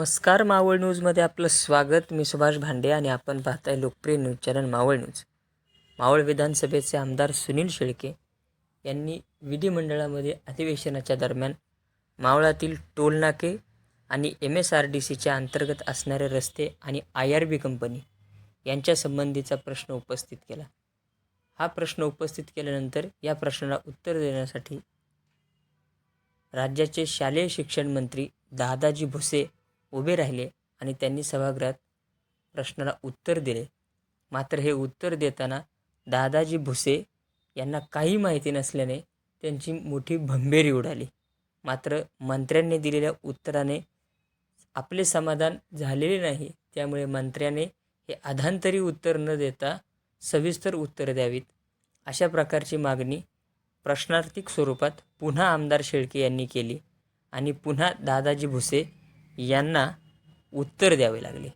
नमस्कार मावळ न्यूजमध्ये आपलं स्वागत. मी सुभाष भांडे आणि आपण पाहताय लोकप्रिय news channel Maval news. Maval विधानसभेचे आमदार सुनील शेळके यांनी विधिमंडळामध्ये अधिवेशनाच्या दरम्यान मावळातील टोलनाके आणि एम एस आर डी सीच्या अंतर्गत असणारे रस्ते आणि आय आर बी कंपनी यांच्या संबंधीचा प्रश्न उपस्थित केला. हा प्रश्न उपस्थित केल्यानंतर या प्रश्नाला उत्तर देण्यासाठी राज्याचे शालेय शिक्षण मंत्री दादाजी भुसे उभे राहिले आणि त्यांनी सभागृहात प्रश्नाला उत्तर दिले. मात्र हे उत्तर देताना दादाजी भुसे यांना काही माहिती नसल्याने त्यांची मोठी भंबेरी उडाली. मात्र मंत्र्यांनी दिलेल्या उत्तराने आपले समाधान झालेले नाही. त्यामुळे मंत्र्याने हे अधांतरी उत्तर न देता सविस्तर उत्तर द्यावीत. अशा प्रकारची मागणी प्रश्नार्थिक स्वरूपात पुन्हा आमदार शेळके यांनी केली आणि पुन्हा दादाजी भुसे यांना उत्तर द्यावे लागले.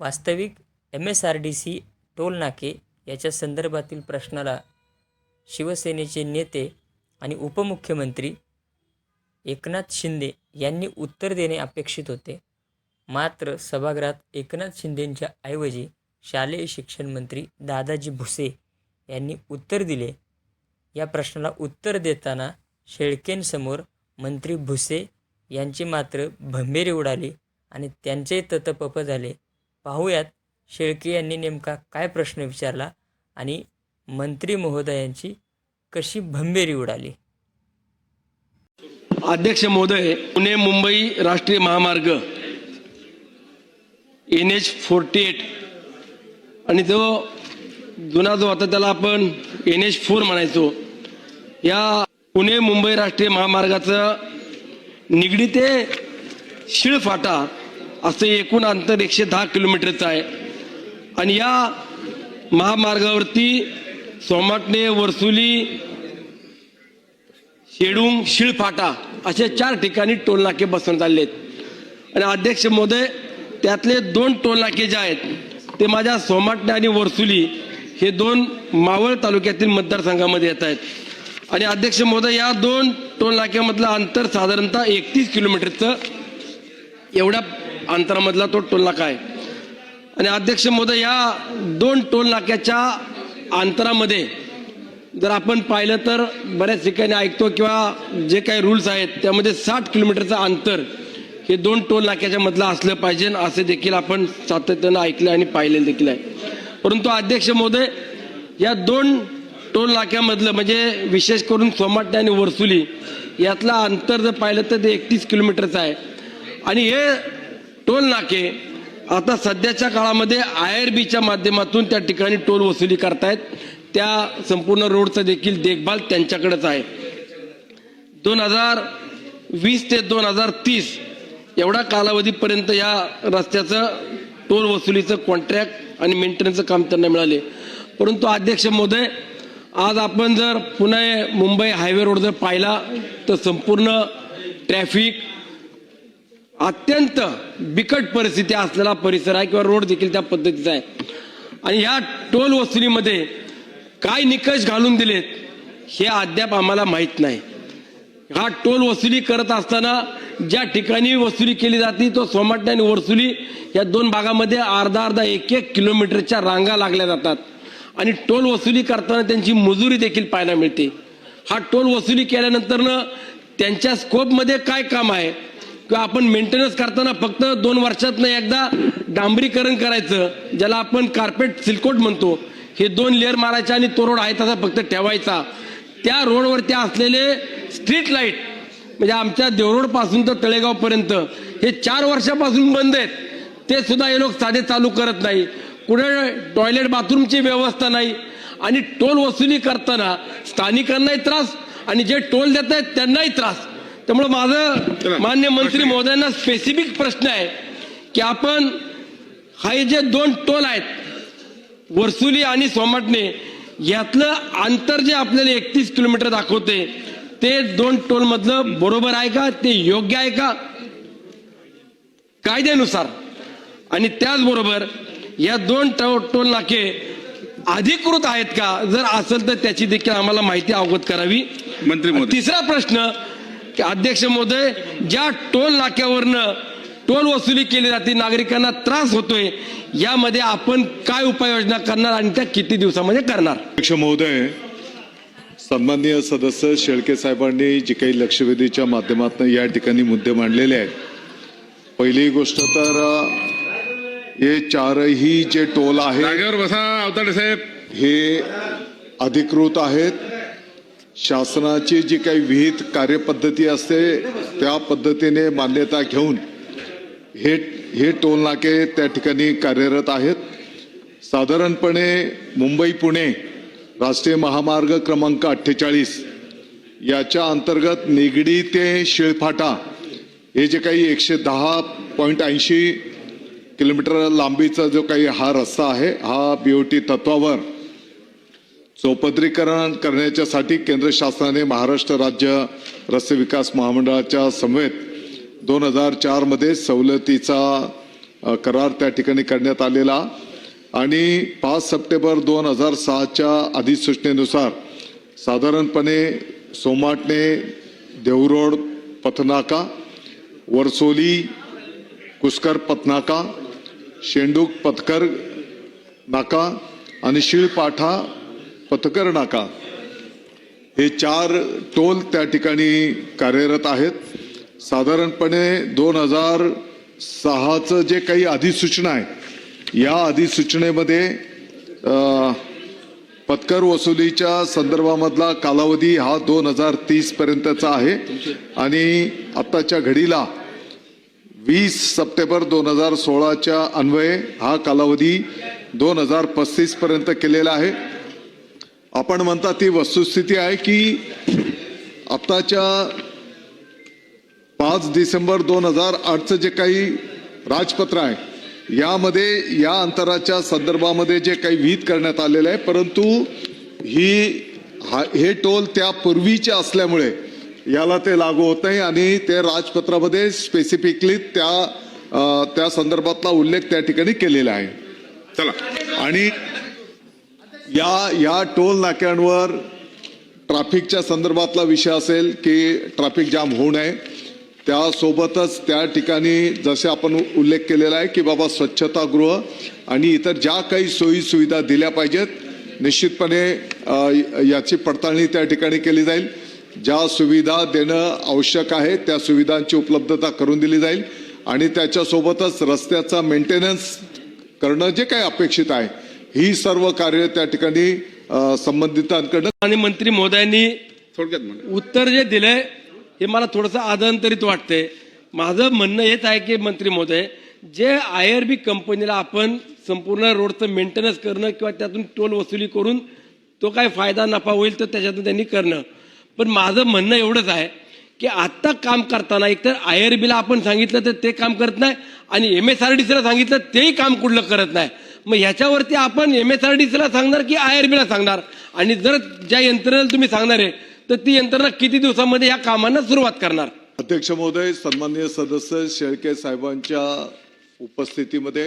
वास्तविक M S R D C टोलनाके याच्या संदर्भातील प्रश्नाला शिवसेनेचे नेते आणि उपमुख्यमंत्री एकनाथ शिंदे यांनी उत्तर देणे अपेक्षित होते. मात्र सभागृहात एकनाथ शिंदेंच्या ऐवजी शालेय शिक्षण मंत्री दादाजी भुसे यांनी उत्तर दिले. या प्रश्नाला उत्तर देताना शेळकेंसमोर मंत्री भुसे यांची मात्र भंबेरी उडाली आणि त्यांचे ततपप झाले. पाहूयात शेळके यांनी नेमका काय प्रश्न विचारला आणि मंत्री महोदयांची कशी भंबेरी उडाली अध्यक्ष महोदय पुणे मुंबई राष्ट्रीय महामार्ग एन एच फोर्टी एट आणि तो जुना जो होता त्याला आपण एन एच फोर म्हणायचो या पुणे मुंबई राष्ट्रीय महामार्गाचं निगडी ते शिळफाटा असं एकूण अंतर एकशे दहा किलोमीटरचं आहे. आणि या महामार्गावरती सोमाटणे वरसुली शेडूंग शिळफाटा असे चार ठिकाणी टोलनाके बसवण्यात आले आहेत आणि अध्यक्ष महोदय त्यातले दोन टोलनाके जे आहेत ते माझ्या सोमाटणे आणि वरसुली हे दोन मावळ तालुक्यातील मतदारसंघामध्ये येत आहेत. आणि अध्यक्ष महोदय या दोन टोल नाक्यामधलं अंतर साधारणतः एकतीस किलोमीटरचं एवढ्या अंतरामधला तो टोल नाका आहे. आणि अध्यक्ष महोदय या दोन टोल नाक्याच्या अंतरामध्ये जर आपण पाहिलं तर बऱ्याच ठिकाणी ऐकतो किंवा जे काही रूल्स आहेत त्यामध्ये साठ किलोमीटरचं अंतर हे दोन टोल नाक्याच्या मधलं असलं पाहिजे असे देखील आपण सातत्यानं ऐकलं आणि पाहिलेलं देखील आहे. परंतु अध्यक्ष महोदय या दोन टोल नाक्यामधलं म्हणजे विशेष करून सोमाट्या आणि वर्सुली यातला अंतर जर पाहिलं तर ते एकतीस किलोमीटरचं आहे. आणि हे टोल नाके आता सध्याच्या काळामध्ये आय आर बीच्या माध्यमातून त्या ठिकाणी टोल वसुली करतायत. त्या संपूर्ण रोडचं देखील देखभाल त्यांच्याकडेच आहे. दोन हजार वीस ते दोन हजार तीस एवढा कालावधीपर्यंत या रस्त्याचं टोल वसुलीचं कॉन्ट्रॅक्ट आणि मेंटेनन्सचं काम त्यांना मिळाले. परंतु अध्यक्ष महोदय आज आपण जर पुणे मुंबई हायवे रोड जर पाहिला तर संपूर्ण ट्रॅफिक अत्यंत बिकट परिस्थिती असलेला परिसर आहे किंवा रोड देखील त्या पद्धतीचा आहे. आणि ह्या टोल वसुलीमध्ये काय निकष घालून दिलेत हे अद्याप आम्हाला माहीत नाही. हा टोल वसुली करत असताना ज्या ठिकाणी वसुली केली जाते तो सोमाटणे आणि वरसुली या दोन भागामध्ये अर्धा अर्धा एक एक किलोमीटरच्या रांगा लागल्या जातात. आणि टोल वसुली करताना त्यांची मजुरी देखील पाहायला मिळते. हा टोल वसुली केल्यानंतरनं त्यांच्या स्कोपमध्ये काय काम आहे? किंवा आपण मेंटेनन्स करताना फक्त दोन वर्षातनं एकदा डांबरीकरण करायचं ज्याला आपण कार्पेट सिल्कोट म्हणतो. हे दोन लेअर मारायचे आणि तो रोड आहे तसा फक्त ठेवायचा. त्या रोडवरती असलेले स्ट्रीट लाइट म्हणजे आमच्या देवरोडपासून तर तळेगावपर्यंत हे चार वर्षापासून बंद आहेत. ते सुद्धा हे लोक साधे चालू करत नाही. कुठे टॉयलेट बाथरूमची व्यवस्था नाही आणि टोल वसुली करताना स्थानिकांनाही त्रास आणि जे टोल देत आहेत त्यांनाही त्रास. त्यामुळे माझं मान्य मंत्री महोदयांना स्पेसिफिक प्रश्न आहे की आपण हा जे दोन टोल आहेत वरसुली आणि सोमाटणे यातलं अंतर जे आपल्याला एकतीस किलोमीटर दाखवते ते दोन टोल मधलं बरोबर आहे का? ते योग्य आहे का? कायद्यानुसार. आणि त्याचबरोबर या दोन टोल नाके अधिकृत आहेत का? जर असेल तर त्याची देखील आम्हाला माहिती अवगत करावी. मंत्री तिसरा प्रश्न की अध्यक्ष महोदय ज्या टोल नाक्यावरनं टोल वसुली केली जाते नागरिकांना त्रास होतोय यामध्ये आपण काय उपाययोजना करणार आणि त्या किती दिवसामध्ये करणार? अध्यक्ष महोदय सन्माननीय सदस्य शेळके साहेबांनी जी काही लक्षवेधीच्या माध्यमातून या ठिकाणी मुद्दे मांडलेले आहेत. पहिली गोष्ट तर हे चारही जे टोल आहेत जागेवर बसा अवताडे साहेब. हे अधिकृत आहेत. शासनाची जी काही विहित कार्यपद्धती असते त्या पद्धतीने मान्यता घेऊन हे हे टोल नाके त्या ठिकाणी कार्यरत आहेत. साधारणपणे मुंबई पुणे राष्ट्रीय महामार्ग क्रमांक अठ्ठेचाळीस याच्या अंतर्गत निगडी ते शिळफाटा हे जे काही एकशे दहा पॉईंट ऐंशी किलोमीटर लांबीचा जो काही हा रस्ता आहे हा बीओटी तत्वावर चौपदरीकरण करण्याच्यासाठी केंद्र शासनाने महाराष्ट्र राज्य रस्ते विकास महामंडळाच्या समवेत दोन हजार चारमध्ये सवलतीचा करार त्या ठिकाणी करण्यात आलेला आणि पाच सप्टेंबर दोन हजार सहाच्या अधिसूचनेनुसार साधारणपणे सोमाटणे देवरोड पथनाका वरसोली कुस्कर पथनाका शेंडूक पथकर नाका आणि शिळपाठा पथकर नाका. हे चार टोल त्या ठिकाणी कार्यरत आहेत. साधारणपणे दोन हजार सहाचं जे काही अधिसूचना आहे या अधिसूचनेमध्ये पथकर पत्कर वसुलीच्या संदर्भामधला कालावधी हा दोन हजार तीसपर्यंतचा आहे. आणि आत्ताच्या घडीला वीस सप्टेंबर दोन हजार सोळाच्या अन्वये हा कालावधी दोन हजार पस्तीस पर्यंत केलेला आहे. आपण म्हणता ती वस्तुस्थिती आहे की आत्ताच्या पाच डिसेंबर दोन हजार आठचं जे काही राजपत्र आहे यामध्ये या अंतराच्या संदर्भामध्ये जे काही विहित करण्यात आलेलं आहे परंतु ही हा हे टोल त्यापूर्वीचे असल्यामुळे याला ते लागू होत नाही आणि ते राजपत्रामध्ये स्पेसिफिकली त्या त्या संदर्भातला उल्लेख त्या ठिकाणी केलेला आहे. चला. आणि या या टोल नाक्यांवर ट्रॅफिकच्या संदर्भातला विषय असेल की ट्रॅफिक जाम होऊ नये त्यासोबतच त्या ठिकाणी जसे आपण उल्लेख केलेला आहे की बाबा स्वच्छतागृह आणि इतर ज्या काही सोयी सुविधा दिल्या पाहिजेत निश्चितपणे याची पडताळणी त्या ठिकाणी केली जाईल. ज्या सुविधा देणं आवश्यक आहे त्या सुविधांची उपलब्धता करून दिली जाईल आणि त्याच्यासोबतच रस्त्याचा मेंटेनन्स करणं जे काही अपेक्षित आहे ही सर्व कार्य त्या ठिकाणी संबंधितांकडनं आणि मंत्री महोदयांनी थोडक्यात उत्तर जे दिलंय हे मला थोडंसं आदंतरित वाटतंय. माझं म्हणणं हेच आहे की मंत्री महोदय जे आय आर बी कंपनीला आपण संपूर्ण रोडचं मेंटेनन्स करणं किंवा त्यातून टोल वसुली करून तो काय फायदा नफा होईल तर त्याच्यातून त्यांनी करणं. पण माझं म्हणणं एवढंच आहे की आत्ता काम करताना एकतर आय आर बीला आपण सांगितलं तर ते काम करत नाही आणि एम एस आर डी सीला सांगितलं तेही काम कुठलं करत नाही. मग ह्याच्यावरती आपण एम एस आर डी सीला सांगणार की आय आर बीला सांगणार? आणि जर ज्या यंत्रणेला तुम्ही सांगणार आहे तर ती यंत्रणा किती दिवसामध्ये या कामांना सुरुवात करणार? अध्यक्ष महोदय सन्माननीय सदस्य शेळके साहेबांच्या उपस्थितीमध्ये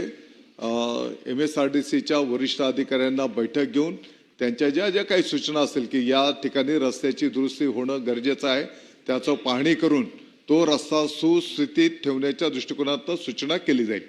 एम एस आर डी सीच्या वरिष्ठ अधिकाऱ्यांना बैठक घेऊन त्यांच्या ज्या ज्या काही सूचना असतील की या ठिकाणी रस्त्याची दुरुस्ती होणं गरजेचं आहे त्याचं पाहणी करून तो रस्ता सुस्थितीत ठेवण्याच्या दृष्टिकोनातनं सूचना केली जाईल.